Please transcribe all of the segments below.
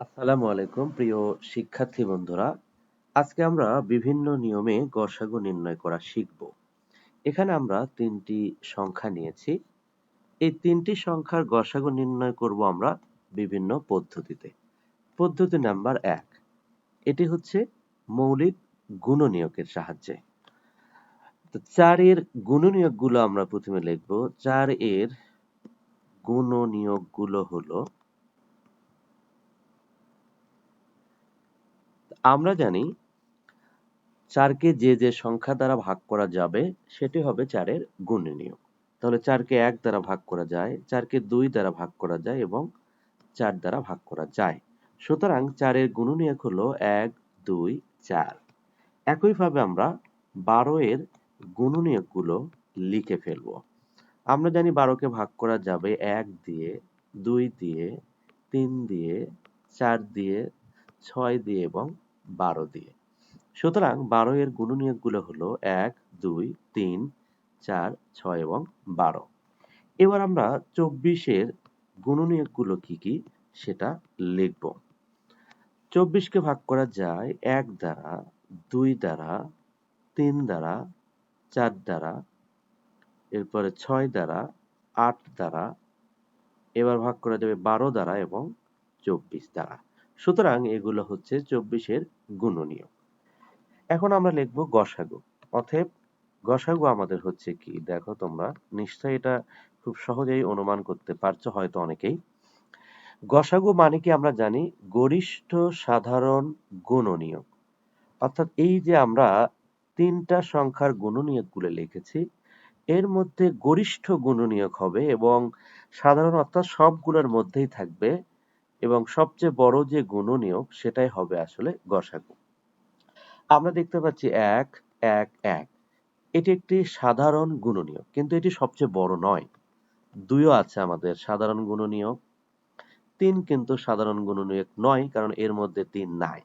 আসসালামু আলাইকুম, প্রিয় শিক্ষার্থী বন্ধুরা। আজকে আমরা বিভিন্ন নিয়মে গসাগু নির্ণয় করা শিখব। এখানে আমরা তিনটি সংখ্যা নিয়েছি। এই তিনটি সংখ্যার গসাগু নির্ণয় করব আমরা বিভিন্ন পদ্ধতিতে। পদ্ধতি নাম্বার এক, এটি হচ্ছে মৌলিক গুণনীয়কের সাহায্যে। তো চারের গুণনীয়কগুলো আমরা প্রথমে লিখব। চার এর গুণনীয়কগুলো হলো আমরা জানি চারকে যে যে সংখ্যা দ্বারা ভাগ করা যাবে, সেটি হবে চারের গুণনীয়ক তাহলে চারকে এক দ্বারা ভাগ করা যায়, চারকে দুই দ্বারা ভাগ করা যায় এবং চার দ্বারা ভাগ করা যায়। সুতরাং চারের গুণনীয়ক হলো এক, দুই, চার। একইভাবে আমরা বারো এর গুণনীয়কগুলো লিখে ফেলব। আমরা জানি বারোকে ভাগ করা যাবে এক দিয়ে, দুই দিয়ে, তিন দিয়ে, চার দিয়ে, ছয় দিয়ে এবং বারো দিয়ে। সুতরাং বারো এর গুণনীয়কগুলো হলো এক, দুই, তিন, চার, ছয় এবং বারো। এবার আমরা চব্বিশের গুণনীয়কগুলো কি কি সেটা লিখব। চব্বিশকে ভাগ করা যায় এক দ্বারা, দুই দ্বারা, তিন দ্বারা, চার দ্বারা, এরপরে ছয় দ্বারা, আট দ্বারা, এবার ভাগ করা যাবে বারো দ্বারা এবং চব্বিশ দ্বারা। সুতরাং এগুলো হচ্ছে চব্বিশের গুণনীয়ক। এখন আমরা লিখব গসাগু। অতএব গসাগু আমাদের হচ্ছে কি? দেখো তোমরা, নিশ্চয়ই এটা খুব সহজেই অনুমান করতে পারছ হয়তো অনেকেই। গসাগু মানে কি আমরা জানি? গরিষ্ঠ সাধারণ গুণনীয়ক। অর্থাৎ এই যে আমরা তিনটা সংখ্যার গুণনীয়কগুলো লিখেছি, এর মধ্যে গরিষ্ঠ গুণনীয়ক হবে এবং সাধারণ অর্থাৎ সবগুলোর মধ্যেই থাকবে এবং সবচেয়ে বড় যে গুণনীয়ক সেটাই হবে আসলে গসাগু। আমরা দেখতে পাচ্ছি এক এক এক। এটি একটি সাধারণ গুণনীয়ক, কিন্তু এটি সবচেয়ে বড় নয়। দুইও আছে আমাদের সাধারণ গুণনীয়ক। তিন কিন্তু সাধারণ গুণনীয়ক নয়, কারণ এর মধ্যে তিন নাই।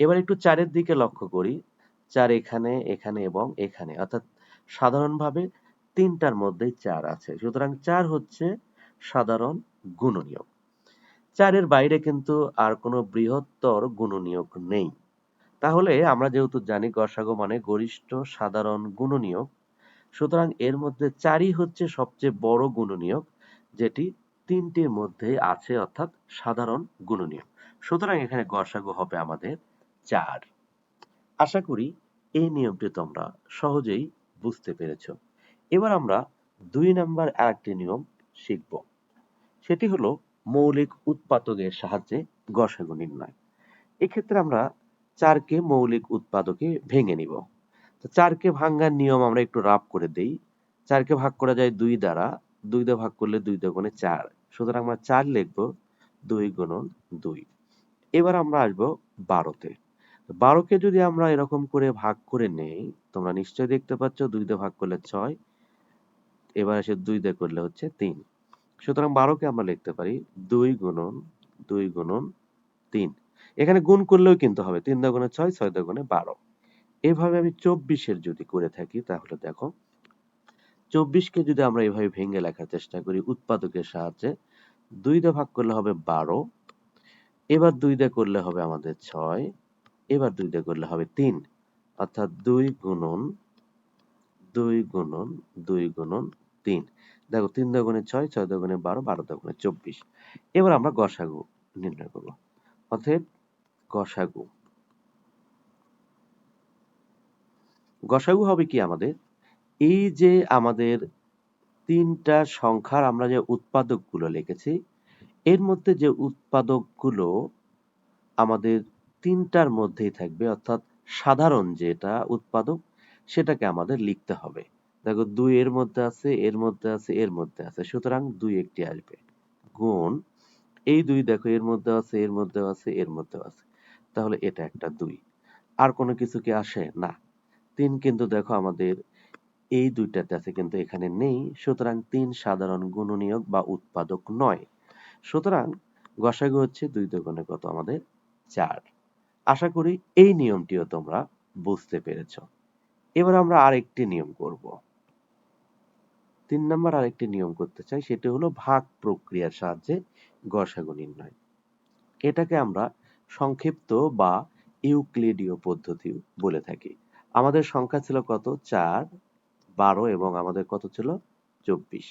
এবার একটু চারের দিকে লক্ষ্য করি। চার এখানে এখানে এবং এখানে। অর্থাৎ সাধারণভাবে তিনটার মধ্যেই চার আছে। সুতরাং চার হচ্ছে সাধারণ গুণনীয়ক। চারের বাইরে কিন্তু আর কোনো বৃহত্তর গুণনীয়ক নেই। তাহলে আমরা যেহেতু জানি গসাগু মানে গরিষ্ঠ সাধারণ গুণনীয়ক, সুতরাং এর মধ্যে চারই হচ্ছে সবচেয়ে বড় গুণনীয়ক, যেটি তিনটির মধ্যে আছে অর্থাৎ সাধারণ গুণনীয়ক। সুতরাং এখানে গসাগু হবে আমাদের চার। আশা করি এই নিয়মটি তোমরা সহজেই বুঝতে পেরেছ। এবার আমরা দুই নাম্বার আরেকটি নিয়ম শিখব। সেটি হলো মৌলিক উৎপাদকের সাহায্যে গসাগু নির্ণয়। এক্ষেত্রে আমরা চারকে মৌলিক উৎপাদকে ভেঙে নিব। তো চারকে ভাঙ্গার নিয়ম আমরা একটু রাপ করে দেই। চারকে ভাগ করা যায় দুই দ্বারা। দুই দিয়ে ভাগ করলে দুই গুণে চার। সুতরাং আমরা চার লিখব দুই গুণন দুই। এবার আমরা আসব বারোতে। বারোকে যদি আমরা এরকম করে ভাগ করে নেই, তোমরা নিশ্চয়ই দেখতে পাচ্ছ দুই দিয়ে ভাগ করলে ছয়, এবার এসে দুই দিয়ে করলে হচ্ছে তিন। সুতরাং বারোকে আমরা লিখতে পারি দুই গুণন দুই গুণন তিন। এখানে গুণ করলেও কিন্তু হবে, তিন দগুণে ছয় ছয় দগুণে বারো। এভাবে আমি চব্বিশের যদি করে থাকি, তাহলে দেখো, চব্বিশকে যদি আমরা এভাবে ভেঙে লেখার চেষ্টা করি, উৎপাদকের সাহায্যে, দুই দা ভাগ করলে হবে বারো, এবার দুই দা করলে হবে আমাদের ছয়, এবার দুই দা করলে হবে তিন। অর্থাৎ দুই গুণন দুই গুণন দুই গুণন তিন। দেখো, তিন দগুণে ছয় ছয় দগুণে বারো বারো দগুণে চব্বিশ। এবার আমরা গসাগু নির্ণয় করব। অতএব গসাগু। গসাগু হবে কি আমাদের? এই যে আমাদের তিনটা সংখ্যার আমরা যে উৎপাদকগুলো লিখেছি, এর মধ্যে যে উৎপাদকগুলো আমাদের তিনটার মধ্যেই থাকবে, অর্থাৎ সাধারণ যেটা উৎপাদক, সেটাকে আমাদের লিখতে হবে। দেখো দুই এর মধ্যে আছে, এর মধ্যে আছে, এর মধ্যে আছে। সুতরাং দুই একটি আসবে। গুণ, এই দুই দেখো এর মধ্যে আছে, এর মধ্যে আছে, এর মধ্যে আছে। তাহলে এটা একটা দুই। আর কোনো কিছু কি আসে? না। তিন কিন্তু দেখো আমাদের এই দুইটাতে আছে, কিন্তু এখানে নেই। সুতরাং তিন সাধারণ গুণনীয়ক বা উৎপাদক নয়। সুতরাং গসাগু হচ্ছে দুই দোকানে কত? আমাদের চার। আশা করি এই নিয়মটিও তোমরা বুঝতে পেরেছ। এবার আমরা আরেকটি নিয়ম করব। তিন নম্বর আরেকটি নিয়ম করতে চাই, সেটি হলো ভাগ প্রক্রিয়ার সাহায্যে গসাগু নির্ণয়। এটাকে আমরা সংক্ষিপ্ত বা ইউক্লিডীয় পদ্ধতি বলে থাকি। আমাদের সংখ্যা ছিল কত? চার, বারো এবং আমাদের কত ছিল? চব্বিশ।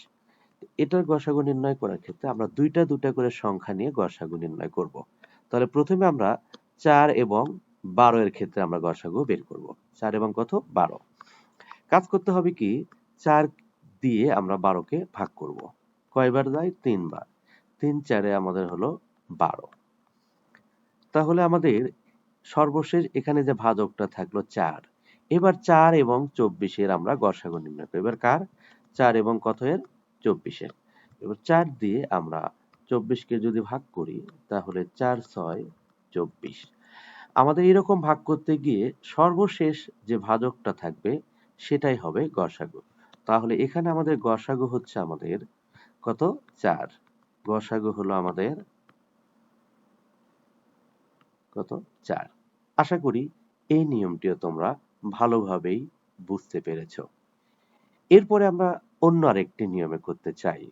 এটার গসাগু নির্ণয় করার ক্ষেত্রে আমরা দুইটা দুটা করে সংখ্যা নিয়ে গসাগু নির্ণয় করব। তাহলে প্রথমে আমরা চার এবং বারো এর ক্ষেত্রে আমরা গসাগু বের করব। চার এবং কত? বারো। কাজ করতে হবে কি, চার দিয়ে আমরা বারোকে ভাগ করব। কয়বার যায়? তিনবার। তিন চারে আমাদের হলো বারো। তাহলে আমাদের সর্বশেষ এখানে যে ভাজকটা থাকল চার। এবার চার এবং চব্বিশের আমরা গসাগু নির্ণয় করি এবার কার? চার এবং কত এর? চব্বিশের। এবার চার দিয়ে আমরা চব্বিশকে যদি ভাগ করি, তাহলে চার ছয় চব্বিশ। আমাদের এরকম ভাগ করতে গিয়ে সর্বশেষ যে ভাজকটা থাকবে, সেটাই হবে গসাগু তাহলে এখানে আমাদের গসাগু হচ্ছে আমাদের কত? চার। গসাগু হলো আমাদের কত? চার। আশা করি এই নিয়মটিও তোমরা ভালোভাবেই বুঝতে পেরেছ। এরপরে আমরা অন্য আরেকটি নিয়মে করতে চাই।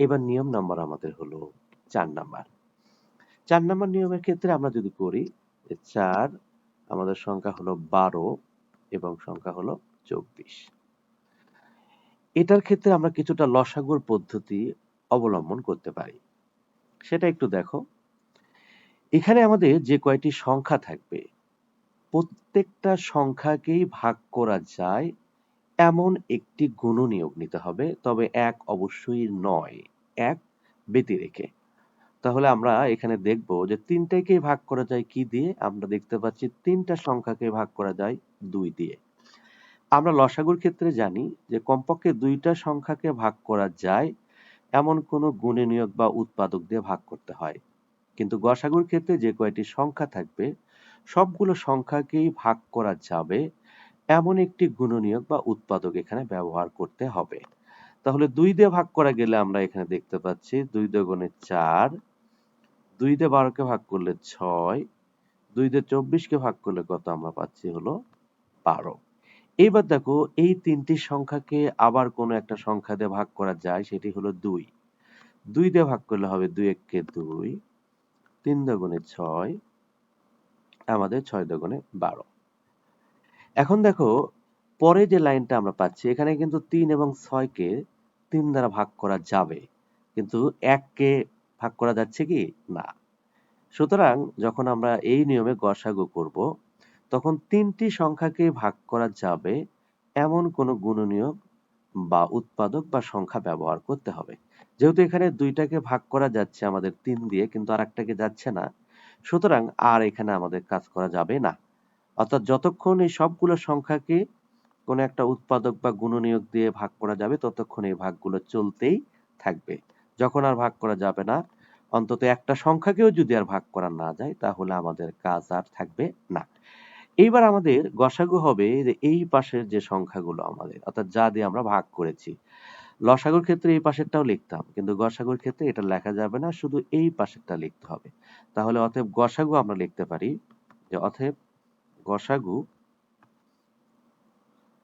এবার নিয়ম নাম্বার আমাদের হলো চার নাম্বার। চার নাম্বার নিয়মের ক্ষেত্রে আমরা যদি করি চার আমাদের সংখ্যা হলো বারো এবং সংখ্যা হলো চব্বিশ। এটার ক্ষেত্রে আমরা কিছুটা লসাগুর পদ্ধতি অবলম্বন করতে পারি। সেটা একটু দেখো। এখানে আমাদের যে কয়টি সংখ্যা থাকবে, প্রত্যেকটা সংখ্যাকেই ভাগ করা যায় এমন একটি গুণনীয়ক নিতে হবে, তবে এক অবশ্যই নয়, এক ব্যতি রেখে। তাহলে আমরা এখানে দেখব যে তিনটাকে ভাগ করা যায় কি দিয়ে? আমরা দেখতে পাচ্ছি তিনটা সংখ্যাকে ভাগ করা যায় দুই দিয়ে। আমরা লসাগুর ক্ষেত্রে জানি যে কমপক্ষে দুইটা সংখ্যাকে ভাগ করা যায়, এমন কোনো গুণনীয়ক বা উৎপাদক দিয়ে ভাগ করতে হয়। কিন্তু গসাগুর ক্ষেত্রে যে কয়টি সংখ্যা থাকবে, সবগুলো সংখ্যাকেই ভাগ করা যাবে, এমন একটি গুণনীয়ক বা উৎপাদক এখানে ব্যবহার করতে হবে। তাহলে দুই দিয়ে ভাগ করা গেলে আমরা এখানে দেখতে পাচ্ছি দুই গুণে চার, দুই দিয়ে বারোকে ভাগ করলে ছয়, দুই দিয়ে চব্বিশকে ভাগ করলে কত আমরা পাচ্ছি হলো বারো। এইবার দেখো, এই তিনটি সংখ্যাকে আবার কোনো একটা সংখ্যা দিয়ে ভাগ করা যায়, সেটি হলো দুই। দুই দিয়ে ভাগ করলে হবে দুই এককে দুই, তিন দগুণে ছয়, আমাদের ছয় দগুণে বারো। এখন দেখো, পরে যে লাইনটা আমরা পাচ্ছি, এখানে কিন্তু তিন এবং ছয়কে তিন দ্বারা ভাগ করা যাবে। কিন্তু এককে ভাগ করা যাচ্ছে কি? না। সুতরাং যখন আমরা এই নিয়মে গসাগু করব তখন তিনটি সংখ্যাকে ভাগ করা যাবে এমন কোনো গুণনীয়ক বা উৎপাদক বা সংখ্যা ব্যবহার করতে হবে। যেহেতু এখানে দুইটাকে ভাগ করা যাচ্ছে আমাদের তিন দিয়ে, কিন্তু আর একটাকে যাচ্ছে না, সুতরাং আর এখানে আমাদের কাজ করা যাবে না। অর্থাৎ যতক্ষণ এই সবগুলো সংখ্যাকে কোনো একটা উৎপাদক বা গুণনীয়ক দিয়ে ভাগ করা যাবে, ততক্ষণ এই ভাগগুলো চলতেই থাকবে। যখন আর ভাগ করা যাবে না, অন্তত একটা সংখ্যাকেও যদি আর ভাগ করা না যায়, তাহলে আমাদের কাজ আর থাকবে না। এইবার আমাদের গসাগু হবে যে এই পাশের যে সংখ্যাগুলো আমাদের, অর্থাৎ যা দিয়ে আমরা ভাগ করেছি। লসাগুর ক্ষেত্রে এই পাশেরটাও লিখতাম, কিন্তু গসাগুর ক্ষেত্রে এটা লেখা যাবে না, শুধু এই পাশেরটা লিখতে হবে। তাহলে অতএব গসাগু আমরা লিখতে পারি যে অতএব গসাগু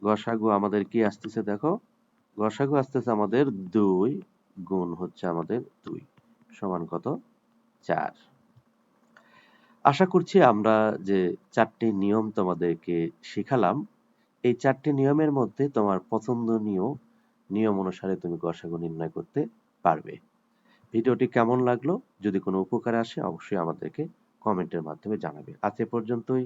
গসাগু আমাদের কি আসতেছে দেখো? গসাগু আসতেছে আমাদের দুই গুণ হচ্ছে আমাদের দুই, সমান কত? চার। আশা করছি আমরা যে চারটি নিয়ম তোমাদেরকে শিখালাম। এই চারটি নিয়মের মধ্যে তোমার পছন্দনীয় নিয়ম অনুসারে তুমি গসাগু নির্ণয় করতে পারবে। ভিডিওটি কেমন লাগল? যদি কোনো উপকার আসে, অবশ্যই আমাদেরকে কমেন্টের মাধ্যমে জানাবে। আজ এ পর্যন্তই।